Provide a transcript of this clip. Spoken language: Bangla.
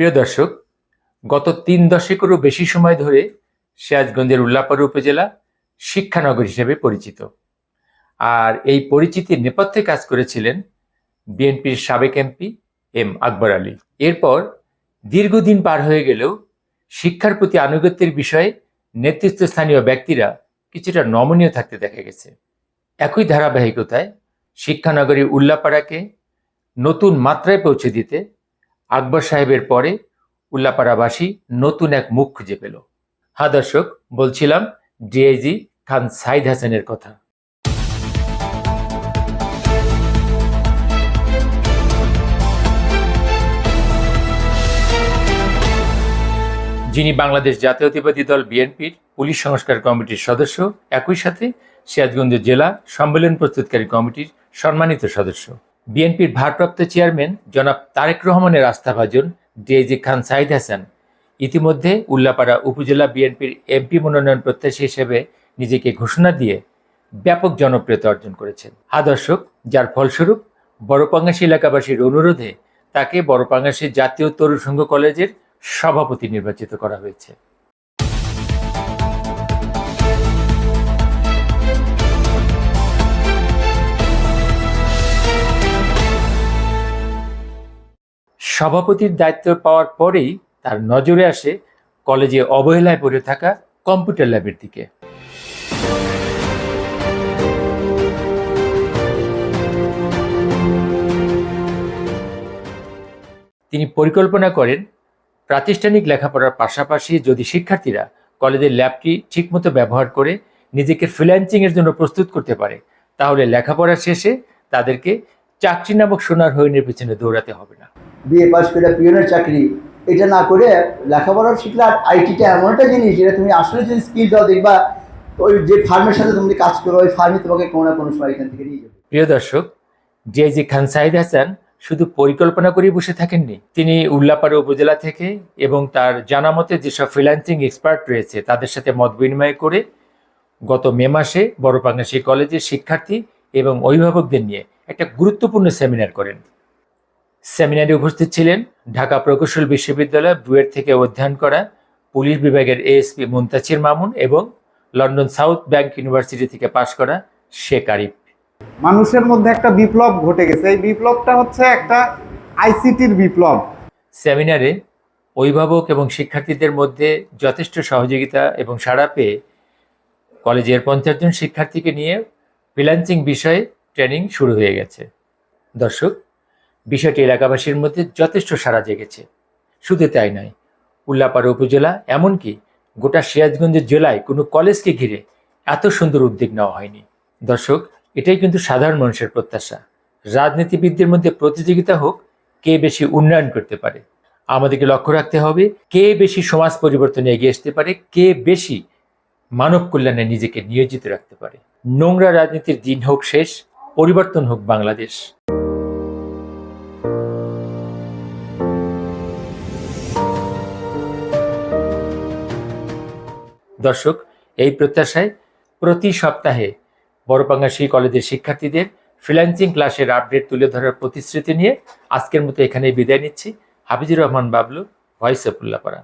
প্রিয় দর্শক, গত তিন দশকেরও বেশি সময় ধরে সিরাজগঞ্জের উল্লাপাড়া উপজেলা শিক্ষানগর হিসেবে পরিচিত। আর এই পরিচিতির নেপথ্যে কাজ করেছিলেন বিএনপির সাবেক এমপি এম আকবর আলী। এরপর দীর্ঘদিন পার হয়ে গেলেও শিক্ষার প্রতি আনুগত্যের বিষয়ে নেতৃত্বস্থানীয় ব্যক্তিরা কিছুটা নমনীয় থাকতে দেখা গেছে। একই ধারাবাহিকতায় শিক্ষানগরী উল্লাপাড়াকে নতুন মাত্রায় পৌঁছে দিতে আকবর সাহেবের পরে উল্লাপাড়াবাসী নতুন এক মুখ খুঁজে পেল। হ্যাঁ দর্শক, বলছিলাম ডিআইজি খান সাইদ হাসানের কথা। যিনি বাংলাদেশ জাতীয়তাবাদী দল বিএনপির পুলিশ সংস্কার কমিটির সদস্য, একই সাথে সিরাজগঞ্জ জেলা সম্মেলন প্রস্তুতকারী কমিটির সম্মানিত সদস্য। বিএনপির ভারপ্রাপ্ত চেয়ারম্যান জনাব তারেক রহমানের আস্থাভাজন ডিআইজি খান সাইদ হাসান। ইতিমধ্যে উল্লাপাড়া উপজেলা বিএনপির এমপি মনোনয়ন প্রত্যাশী হিসেবে নিজেকে ঘোষণা দিয়ে ব্যাপক জনপ্রিয়তা অর্জন করেছেন। হা দর্শক, যার ফলস্বরূপ বড়পাঙ্গাসী এলাকাবাসীর অনুরোধে তাকে বড়পাঙ্গাসী জাতীয় তরুণ সংঘ কলেজের সভাপতি নির্বাচিত করা হয়েছে। সভাপতির দায়িত্ব পাওয়ার পরেই তার নজরে আসে কলেজে অবহেলায় পড়ে থাকা কম্পিউটার ল্যাবের দিকে। তিনি পরিকল্পনা করেন প্রাতিষ্ঠানিক লেখাপড়ার পাশাপাশি যদি শিক্ষার্থীরা কলেজের ল্যাবটি ঠিকমতো ব্যবহার করে নিজেকে ফ্রিল্যান্সিংয়ের জন্য প্রস্তুত করতে পারে, তাহলে লেখাপড়া শেষে তাদেরকে চাকরি নামক সোনার হরিণের পিছনে দৌড়াতে হবে না। বিএ পাস করে পিওনের চাকরি। এটা না করে লেখাপড়া শিখলে আর আইটিটা এমন একটা জিনিস যেটা তুমি আসলে যদি স্কিল দাও, দেখবা ওই যে ফার্মের সাথে তুমি কাজ করো, ওই ফার্মে তোমাকে কোনো না কোনো সময় এখান থেকে নিয়ে যাবে। প্রিয় দর্শক ডিআইজি খান সাইদ হাসান শুধু পরিকল্পনা করেই বসে থাকেননি, তিনি উল্লাপাড়া উপজেলা থেকে এবং তার জানা মতে যেসব ফ্রিল্যান্সিং এক্সপার্ট রয়েছে, তাদের সাথে মত বিনিময় করে গত মে মাসে বড়পাঙ্গাসী কলেজের শিক্ষার্থী এবং অভিভাবকদের নিয়ে একটা গুরুত্বপূর্ণ সেমিনার করেন। সেমিনারে উপস্থিত ছিলেন ঢাকা প্রকৌশল বিশ্ববিদ্যালয় বুয়েট থেকে অধ্যয়ন করা পুলিশ বিভাগের এএসপি মুন্তাচির মামুন এবং লন্ডন সাউথ ব্যাংক ইউনিভার্সিটি থেকে পাশ করা শেখ আরিফ। মানুষের মধ্যে একটা বিপ্লব ঘটে গেছে। এই বিপ্লবটা হচ্ছে একটা আইসিটির বিপ্লব। সেমিনারে অভিভাবক এবং শিক্ষার্থীদের মধ্যে যথেষ্ট সহযোগিতা এবং সাড়া পেয়ে কলেজের পঞ্চাশ জন শিক্ষার্থীকে নিয়ে ফ্রিল্যান্সিং বিষয়ে ট্রেনিং শুরু হয়ে গেছে। দর্শক বিষয়টি এলাকাবাসীর মধ্যে যথেষ্ট সাড়া জেগেছে। শুধু তাই নয়, উল্লাপাড়া উপজেলা এমনকি গোটা সিরাজগঞ্জের জেলায় কোনো কলেজকে ঘিরে এত সুন্দর উদ্যোগ নেওয়া হয়নি। দর্শক, এটাই কিন্তু সাধারণ মানুষের প্রত্যাশা। রাজনীতিবিদদের মধ্যে প্রতিযোগিতা হোক, কে বেশি উন্নয়ন করতে পারে। আমাদেরকে লক্ষ্য রাখতে হবে, কে বেশি সমাজ পরিবর্তনে এগিয়ে আসতে পারে, কে বেশি মানব কল্যাণে নিজেকে নিয়োজিত রাখতে পারে। নোংরা রাজনীতির দিন হোক শেষ, পরিবর্তন হোক বাংলাদেশ। দর্শক, এই প্রত্যাশায় প্রতি সপ্তাহে বড়পাঙ্গাসী কলেজের শিক্ষার্থীদের ফ্রিল্যান্সিং ক্লাসের আপডেট তুলে ধরার প্রতিশ্রুতি নিয়ে আজকের মতো এখানেই বিদায় নিচ্ছি। Hafizur Rahman Bablu voice of Ullapara